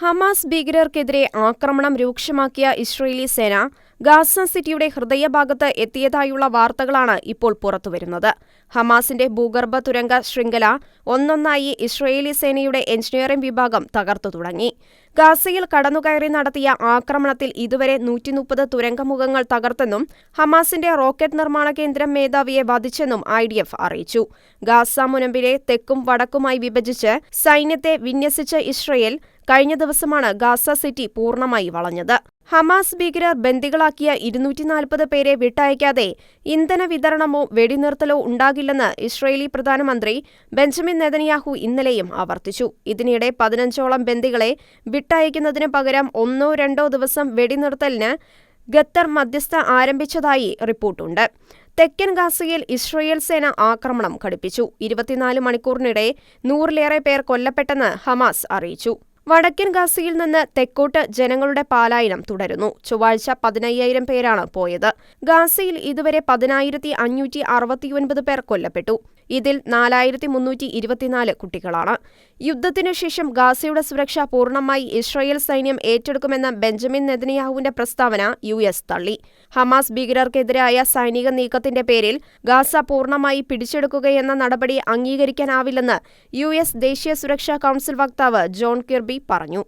Hamas ഭീകരർക്കെതിരെ ആക്രമണം രൂക്ഷമാക്കിയ Israeli സേന Gaza സിറ്റിയുടെ ഹൃദയഭാഗത്ത് എത്തിയതായുള്ള വാർത്തകളാണ് ഇപ്പോൾ പുറത്തുവരുന്നത്. ഹമാസിന്റെ ഭൂഗർഭ തുരങ്ക ശൃംഖല ഒന്നൊന്നായി ഇസ്രയേലി സേനയുടെ എഞ്ചിനീയറിംഗ് വിഭാഗം തകർത്തു തുടങ്ങി. ഗാസയിൽ കടന്നുകയറി നടത്തിയ ആക്രമണത്തിൽ ഇതുവരെ നൂറ്റിമുപ്പത് തുരങ്കമുഖങ്ങൾ തകർത്തെന്നും ഹമാസിന്റെ റോക്കറ്റ് നിർമ്മാണ കേന്ദ്രം മേധാവിയെ വധിച്ചെന്നും ഐ ഡി എഫ് അറിയിച്ചു. ഗാസ മുനമ്പിലെ തെക്കും വടക്കുമായി വിഭജിച്ച് സൈന്യത്തെ വിന്യസിച്ച ഇസ്രയേൽ കഴിഞ്ഞ ദിവസമാണ് ഗാസ സിറ്റി പൂർണമായി വളഞ്ഞത്. ഹമാസ് ഭീകരർ ബന്ദികളാക്കിയ ഇരുന്നൂറ്റി നാൽപ്പത് പേരെ വിട്ടയക്കാതെ ഇന്ധന വിതരണമോ വെടിനിർത്തലോ ഉണ്ടാകില്ലെന്ന് ഇസ്രയേലി പ്രധാനമന്ത്രി ബെഞ്ചമിൻ നെതന്യാഹു ഇന്നലെയും ആവർത്തിച്ചു. ഇതിനിടെ പതിനഞ്ചോളം ബന്ദികളെ വിട്ടയക്കുന്നതിന് പകരം ഒന്നോ രണ്ടോ ദിവസം വെടിനിർത്തലിന് ഖത്തർ മധ്യസ്ഥ ആരംഭിച്ചതായി റിപ്പോർട്ടുണ്ട്. തെക്കൻ ഗാസയിൽ ഇസ്രയേൽ സേന ആക്രമണം ഘടിപ്പിച്ചു. ഇരുപത്തിനാല് മണിക്കൂറിനിടെ നൂറിലേറെ പേർ കൊല്ലപ്പെട്ടെന്ന് ഹമാസ് അറിയിച്ചു. വടക്കൻ ഗാസയിൽ നിന്ന് തെക്കോട്ട് ജനങ്ങളുടെ പാലായനം തുടരുന്നു. ചൊവ്വാഴ്ച പതിനയ്യായിരം പേരാണ് പോയത്. ഗാസയിൽ ഇതുവരെ പതിനായിരത്തി അഞ്ഞൂറ്റി അറുപത്തിയൊൻപത് പേർ കൊല്ലപ്പെട്ടു. ഇതിൽ നാലായിരത്തി മുന്നൂറ്റി ഇരുപത്തിനാല് കുട്ടികളാണ്. യുദ്ധത്തിനു ശേഷം ഗാസയുടെ സുരക്ഷ പൂർണമായി ഇസ്രായേൽ സൈന്യം ഏറ്റെടുക്കുമെന്ന ബെഞ്ചമിൻ നെതന്യാഹുവിന്റെ പ്രസ്താവന യു എസ് തള്ളി. ഹമാസ് ഭീകരർക്കെതിരായ സൈനിക നീക്കത്തിന്റെ പേരിൽ ഗാസ പൂർണമായി പിടിച്ചെടുക്കുകയെന്ന നടപടി അംഗീകരിക്കാനാവില്ലെന്ന് യു എസ് ദേശീയ സുരക്ഷാ കൌൺസിൽ വക്താവ് ജോൺ കിർബി പറഞ്ഞു.